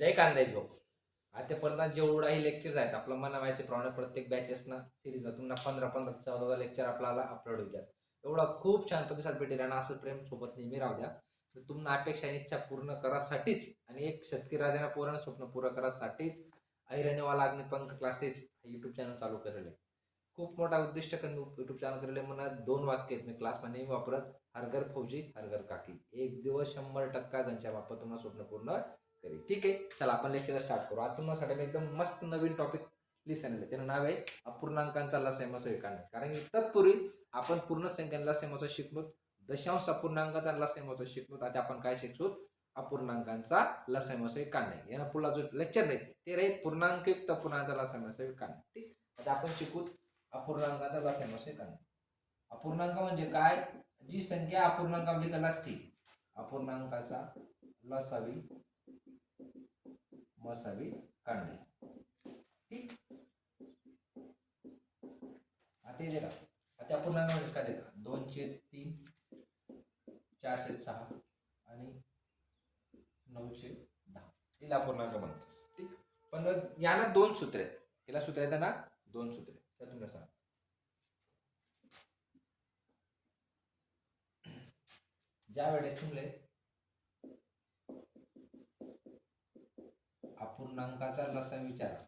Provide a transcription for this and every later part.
जय कांदेज भाऊ. आतापर्यंत जेवढाही लेक्चर्स आहेत आपलं मला माहिती प्रमाणे प्रत्येक बॅचेसना सिरीजला तुम्हाला पंधरा पंधरा चौदा लेक्चर आपल्याला अपलोड होतात एवढा खूप छान प्रतिसाद भेटेल आणि असं प्रेम सोबत नेहमी राहू द्या. तर तुम्हाला अपेक्षा इच्छा पूर्ण करासाठीच आणि एक शेतकरी राजाना पूर्ण स्वप्न पूर्ण करासाठीच ऐरणीवाला अग्निपंख क्लासेस युट्यूब चॅनल चालू केलेले आहे खूप मोठा उद्दिष्ट करून युट्यूब चॅनल केलेले मला म्हणा दोन वाक्य आहेत मी क्लासमध्ये नेहमी वापरत. हरघर फौजी हरघर काकी. एक दिवस शंभर टक्का घनच्या बाबत तुम्हाला स्वप्न पूर्ण तरी ठीक आहे चला आपण लेक्चर स्टार्ट करू. आता तुम्हाला मी एकदम मस्त नवीन टॉपिक लिसन आहे त्याचं नाव आहे अपूर्णांकांचा लसायमस विकाणे कारण की तत्पूर्वी आपण पूर्ण संख्येला लसायमस शिकलो दशांश अपूर्णांकाचा लसायमस शिकलो आता आपण काय शिकतो अपूर्णांकांचा लसायमस काढणे यांना पुढला जो लेक्चर नाही ते राहील पूर्णांकयुक्त अपूर्णांकाचा लसायमस काढणे ठीक? आता आपण शिकू अपूर्णांकाचा लसायमस काढणे अपूर्णांक म्हणजे काय? जी संख्या अपूर्णांकामध्ये कला असते अपूर्णांकाचा लसावी मसावी काढणे. ठीक? आता हे का आता अपूर्णांक म्हणजे काय देता? दोनशे तीन चारशे सहा आणि नऊशे दहा. तिला अपूर्णांक म्हणतो ठीक? पण याला दोन सूत्र आहेत. याला सूत्र आहेत ना? दोन सूत्र आहेत. तर तुम्हाला सांग ज्या वेळेस तुमले अपूर्णांकाचा लसा विचारा.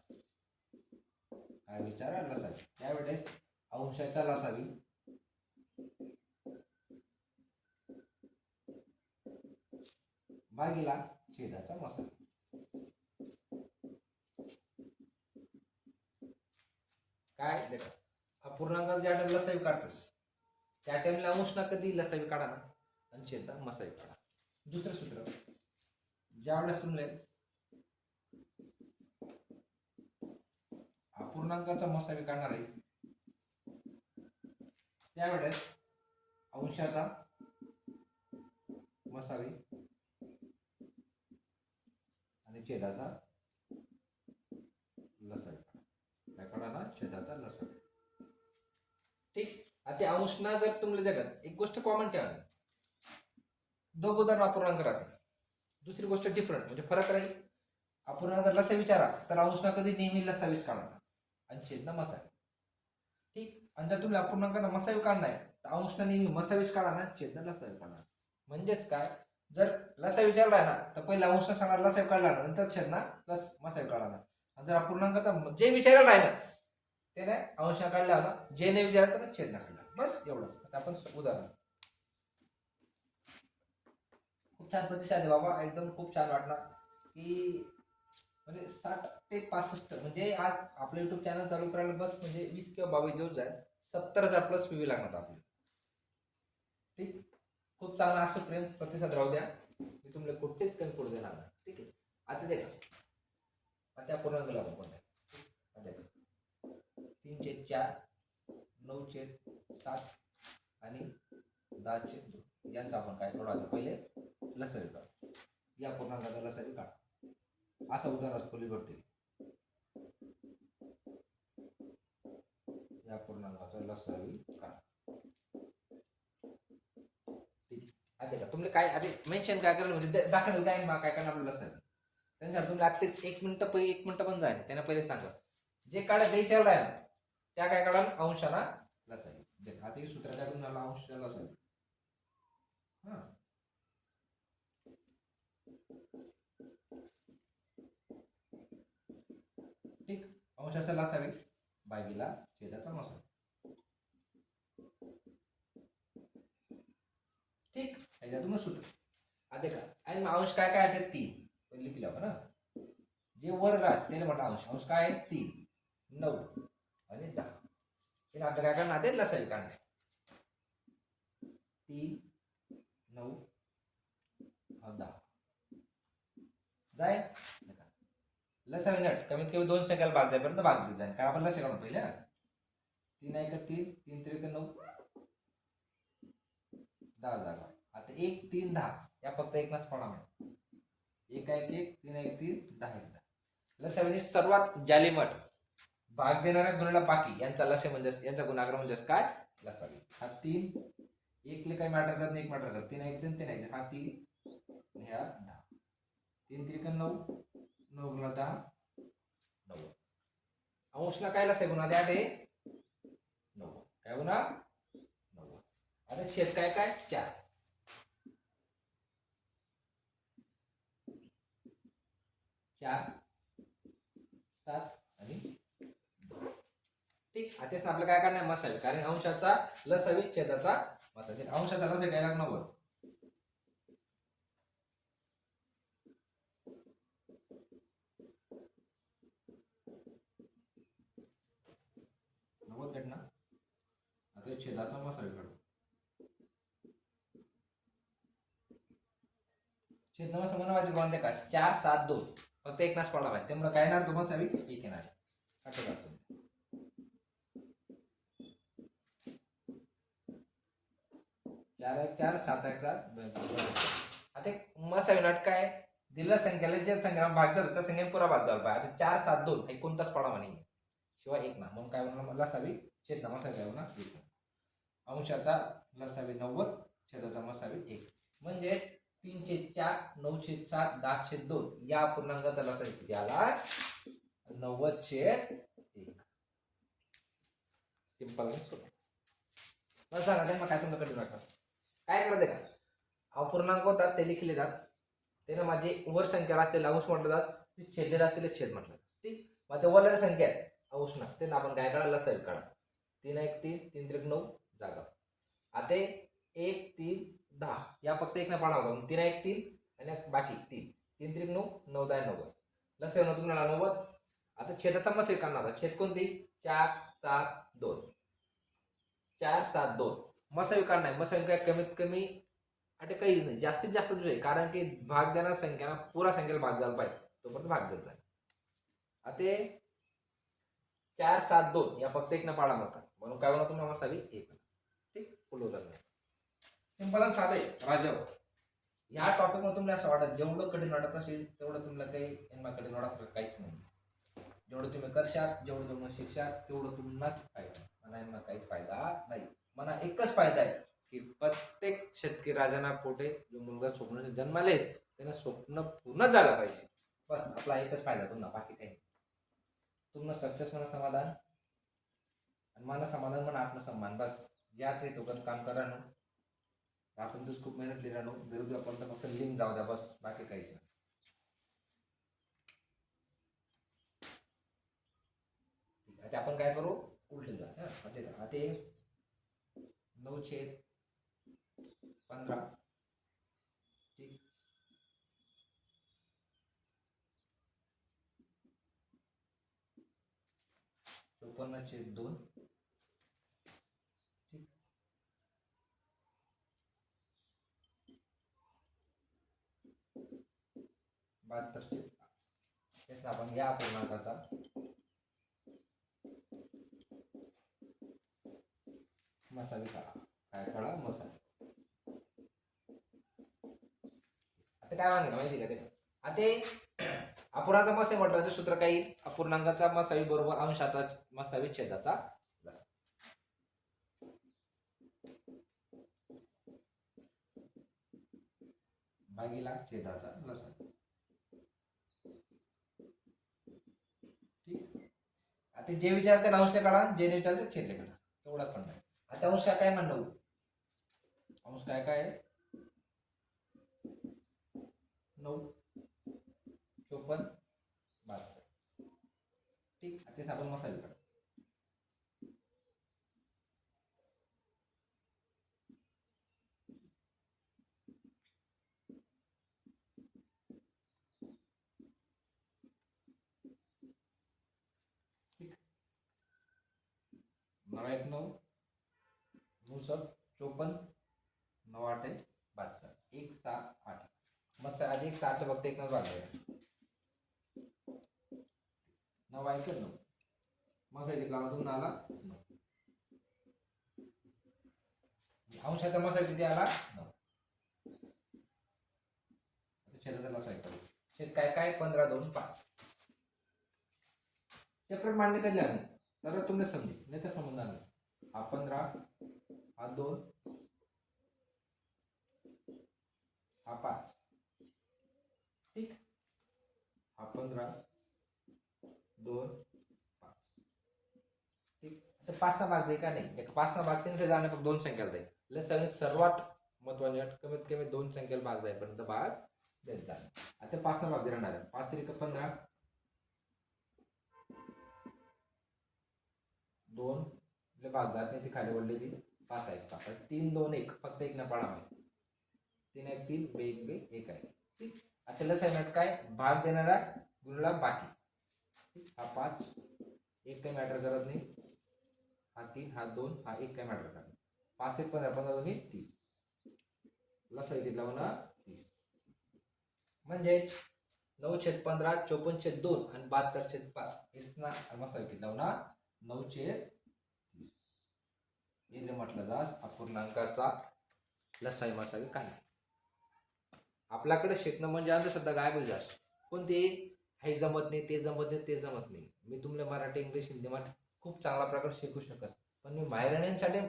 काय विचारा? लसावी त्यावेळेस अंशाचा लसावी भागीला छेदाचा मसाला काय? देखा. अपूर्णांकाचा ज्या टाइम लसावी काढतस त्या टाइमला अंशना कधी लसावी काढा ना. आणि छेदा मसावी काढा. दुसरं सूत्र. ज्या वेळेस हा अपूर्णांकाचा मसावी काढणार आहे. त्यावेळेस अंशाचा मसावी आणि छेदाचा लसावी काय काढा ना छेदाचा लसावी ठीक? आता अंशना जर तुम्हाला जगात एक गोष्ट कॉमन ठेवा दोघ उदाहरण अपूर्णांक राहते दुसरी गोष्ट डिफरंट म्हणजे फरक राहील. अपूर्णांक जर लसा विचारा तर अंशना कधी नेहमी लसावीच काढणार. आणि छेदना मसावी ठीक? आणि जर तुम्ही अपूर्णांकाचा मसावी काढणार तर अंश नेहमी मसावीच काढा ना लसावी काढणार म्हणजेच काय? जर लसा विचारलाय ना तर पहिला अंश सांगणार लसावी काढला ना नंतर छेदना लस मसावी काढणार आणि जर अपूर्णांकाचा जे विचारला नाही ना ते नाही अंश काढला ना जे नाही विचारलं तर छेदना काढला बस एवढं आता आपण उदाहरण. खूप छान प्रतिसाद आहे बाबा. एकदम खूप छान वाटणार की म्हणजे साठ ते पासष्ट म्हणजे आज आपलं युट्यूब चॅनल चालू करायला बस म्हणजे वीस किंवा बावीस दिवस जाईल. सत्तर हजार प्लस पी लागणार आपले ठीक? खूप चांगला असं प्रेम प्रतिसाद राहू द्या. मी तुम्हाला कुठेच कमी पडू देणार नाही. ठीक आहे? आता देखा आता पूर्ण गेला आपण कोणत्या? देखा तीनशे चार नऊशे सात आणि दहाशे दोन. यांचा आपण काय थोडा पहिले लसरी काढ. या पूर्णांकाचा लसरी काढा. असं उदाहरण खोली भरते. या पूर्णांकाचा लसावी काढ. ठीक. का तुम्ही काय आधी मेन्शन काय करलं म्हणजे दाखवलं काय मा काय? करणार म्हणजे आपलं लसावी? त्यांच्यावर तुम्ही आत्ताच एक मिनिट पहिले एक मिनिट पण जाईल त्यांना पहिले सांगा. जे काढा द्यायच्या आहे. ना त्या काय काढा अंशाला लसावी. आता सूत्र काय तुम्हाला अंशाला लसावी. हा ठीक अंशाचा लसावी बायबीला छेदाचा मसाला ठीक. ह्याच्यातून सूत्र आता का आणि अंश काय काय आहे तीन. पहिले लिखले आपण ना. जे वर रास त्याला म्हटलं अंश अंश काय आहे तीन. नऊ. आणि दहा. ते आपलं काय करणार? ते लसावी काढणार तीन नऊ हा, दहा. जाय. लसावी नट. कमीत कमी दोन सेकंद भाग जाईपर्यंत भाग देत जाईल. कारण आपण लस काढून पहिले? तीन आहे का तीन तीन तरी नऊ. दहा जागा आता एक तीन दहा. या फक्त एक नाच प्रमाण एक आहे एक तीन एक तीन दहा एक दहा. लसावीने म्हणजे सर्वात जालीमट भाग देणाऱ्या गुणाला बाकी. यांचा लस म्हणजे यांचा गुणाग्र म्हणजे काय? लसावी हा तीन. एकले काही मॅटर करत नाही एक मॅटर करत. तीन एक तीन तीन एक हा तीन. ह्या दहा. तीन त्रिकन नऊ. नऊ गुणा दहा नव्वद अंशला काय लसा गुणा द्या ते नव्वद काय गुणा नव्वद आता छेद काय काय? चार. चार. सात. आणि. ठीक. आता आपलं काय करणार मसाले. कारण अंशाचा लसावी छेदाचा मसाले. अंशाचा लसावी काय नव्वद नव्वद भेटणार आता छेदाचा मसाले काढू छेद नमसा म्हणावायचे कोणते का चार सात दोन. फक्त एक नाच पडला पाहिजे. त्यामुळे काय येणार तुम्हाला सवी एक येणार. काटो काढतो चार एक चार सात एक सात. आता मसावी नाट काय? दिलेल्या संख्येला जे संख्येला भाग करतो त्या संख्येने पुरा भाग द्यायला पाहिजे. आता चार सात दोन. हे कोणताच पडा म्हणे. शिवाय एक ना. म्हणून काय म्हणून लसावी छेद ना मसावी ना अंशाचा लसावी नव्वद छेदाचा मसावी एक. म्हणजे तीनशे चार नऊशे सात दहाशे दोन. या पूर्णांकाचा लसावी किती आला? नव्वद छेद एक. सिंपल आणि सोपं. मग सांगा त्यांना काय तुमचं कठीण वाटतं? काय करते का? अपूर्णांक होतात ते लिखले जात त्यांना माझे वर संख्या असलेले अंश म्हटलं जात ते छेदलेले असलेले छेद म्हटलं जात. ठीक? मग ते वरलेल्या संख्या आहेत. अंश ना त्यांना आपण काय काढा लसावी काढा तीन एक तीन तीन त्रिक नऊ जागा. आता एक तीन दहा. या फक्त एक ना पाडा होता तीन एक तीन. आणि बाकी तीन. तीन त्रिक नऊ नऊ दहा नव्वद लस येऊन तुम्हाला नव्वद. आता छेदाचा मस्त काढणार. होता छेद कोणती? चार सात दोन. चार सात दोन. मसावी काढणार. मसावी काय कमीत कमी आता काहीच नाही. जास्तीत जास्त तुझे कारण की भाग देणार संख्या पुरा संख्येला भाग द्यायला पाहिजे. तोपर्यंत भाग देत जाईल आता चार सात दोन. या फक्त एक ना पाडा नव्हता म्हणून काय म्हणा तुम्हाला मसावी? एक. फुल सिंपल आणि साधे राजा या टॉपिकमध्ये तुम्हाला असं वाटत जेवढं कठीण वाटत असेल तेवढं तुम्हाला काही यांना कठीण वाटत काहीच नाही. जेवढं तुम्ही करशात जेवढं तुम्ही शिकशाल तेवढं तुम्हाच फायदा. मला यांना काहीच फायदा नाही. मला एकच फायदा आहे की प्रत्येक शेतकरी राजांना पोटे जो मुलगा स्वप्न जन्मालेच त्यानं स्वप्न पूर्ण झालं पाहिजे. बस आपला एकच फायदा तुम्हाला बाकी काही तुम्हाला सक्सेस म्हणा समाधान आणि मला समाधान म्हणा आत्मसन्मान. बस. याच तो पण काम करा ना. आपण तर खूप मेहनत लिहिला नो. गरज आपण तर फक्त लिंक जाऊ द्या बस. बाकी काहीच नाही. आता आपण काय करू? उलटे जा हा, आता इथं. नऊशे पंधरा. ठीक. चोपन्न दोन ठीक बहात्तर तेच ना आपण या पूर्णांकाचा मसाले काढा. काय काढा? मसाले. आता काय म्हणलं माहिती का ते? आता अपूर्णाचा मसे म्हटलं तर सूत्र काही अपूर्णांकाचा मसावी बरोबर अंशाचा मसावी छेदाचा भागीला छेदाचा लसा ठीक आता जे विचारते अंशले काढा जे नाही विचारते छेदले काढा. एवढा पण नाही आता अंश काय म्हणणं अंश काय काय आहे? नऊ चोपन्न बारा ठीक आता आपण मसाले काढू ठीक नऊ एक नऊ चोपन्न नऊ आठ एक बहात्तर एक सहा आठ. मस्त आधी एक साठ फक्त एक नऊ भाग नऊ आहे नऊ. मसा घेतला मधून आला? नऊ. अंशाचा मसा किती आला? नऊ. आता छेदाचा छेद काय काय? पंधरा दोन पाच. सेपरेट मांडणी कधी आली तर तुम्ही समजेल. नाही तर समजणार नाही. हा पंधरा हा दोन हा पाच. ठीक? हा पंधरा दोन पाच. ठीक? आता पाच सहा भाग दे का नाही? पाच सहा भाग तीनशे जाणं फक्त दोन संख्याला जाईल. लस सर्वात महत्त्वाचे कमीत कमी दोन संख्येला भाग जाईपर्यंत भाग देतात आता पाच सहा भाग दे राहणार पाच तरी पंधरा. दोन ले भाग जात ती खाली वळलेली पाच आहेत पाच तीन दोन एक फक्त एक ना पडा आहे. तीन एक तीन बे एक बे एक आहे. ठीक? आता लस आहे काय? भाग देणारा गुणला बाकी. हा पाच एक काही मॅटर करत नाही. हा तीन हा दोन हा एक काही मॅटर करत पाच ते पंधरा पंधरा दोन्ही तीस लस आहे तिथला म्हणा तीस म्हणजे नऊ छेद पंधरा चोपन्न छेद दोन आणि बहात्तर छेद पाच. हेच ना मसाला किती लावणार नऊ छेद इथे म्हटलं जास अपूर्णांकाचा लसाई मसावी काय आपल्याकडे शिकणं म्हणजे अंधश्रद्धा होईल बोलजास कोणते हे जमत नाही ते जमत नाही ते जमत नाही. मी तुम्हाला मराठी इंग्लिश हिंदी मराठी खूप चांगल्या प्रकारे शिकू शकत. पण मी मायराण्यांसाठी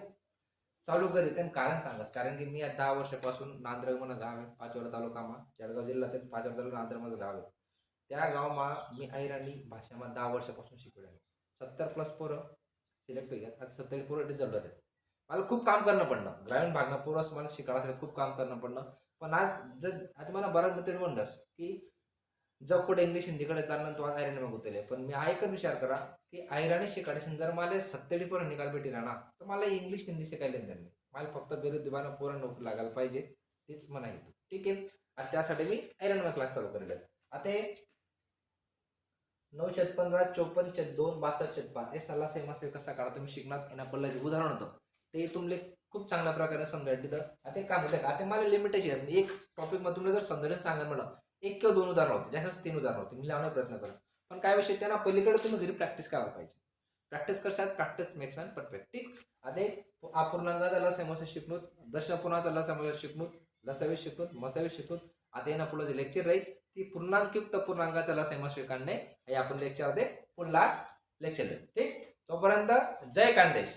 चालू करीत आणि कारण सांगस. कारण की मी आज दहा वर्षापासून नांद्रग म्हणून गाव आहे पाचवडा तालुकामा जळगाव जिल्ह्यात पाचवडा तालुका नांद्रग माझं गाव आहे. त्या गावमा मी ऐराणी भाषामा दहा वर्षापासून शिकवले सत्तर प्लस पोरं सिलेक्ट होईल आता सत्तर पोरं रिझल्ट आहेत मला खूप काम करणं पडलं. ग्रामीण भागना पूर्वच मला शिकायला खूप काम करणं पडलं. पण आज जर आता मला बऱ्याच मित्र म्हणतास की जग कुठे इंग्लिश हिंदीकडे चालणार तो आयराणी मागवतले पण मी एकच विचार करा की आयराणी शिकायला जर मला सत्तेडी निकाल भेटी ना तर मला इंग्लिश हिंदी शिकायला त्यांनी मला फक्त बेरोजगार पोरं नोकरी लागायला पाहिजे तेच म्हणा येतो ठीक आहे? आणि त्यासाठी मी आयरन क्लास चालू करेल. आता हे नऊ छत पंधरा चोपन्न छत दोन बहात्तर छत पाच हे सल्ला सेम असेल कसा काढा तुम्ही शिकणार येणार पडलं उदाहरण होतं. ते तुमले खूप चांगल्या प्रकारे समजायला तिथं. आता एक काम होतं आता मला लिमिटेशन आहे एक टॉपिक मग तुम्हाला जर समजायला सांगा म्हणलं एक किंवा दोन उदाहरण होते जास्त तीन उदाहरण होते. मी लावण्याचा प्रयत्न करतो पण काय विषय त्यांना पलीकडे तुम्ही घरी प्रॅक्टिस करायला पाहिजे. प्रॅक्टिस करशात प्रॅक्टिस मेक्स मॅन परफेक्ट ठीक? आता अपूर्णांगाचा लस समस्या शिकणूत. दशपूर्णाचा लस समस्या शिकणूत. लसावी शिकणूत मसावी शिकणूत. आता येणं पुढे लेक्चर राहील ती पूर्णांकयुक्त पूर्णांगा लस समस्या काढणे. हे आपण लेक्चरमध्ये पुढला लेक्चर ठीक? तोपर्यंत जय कांदेश.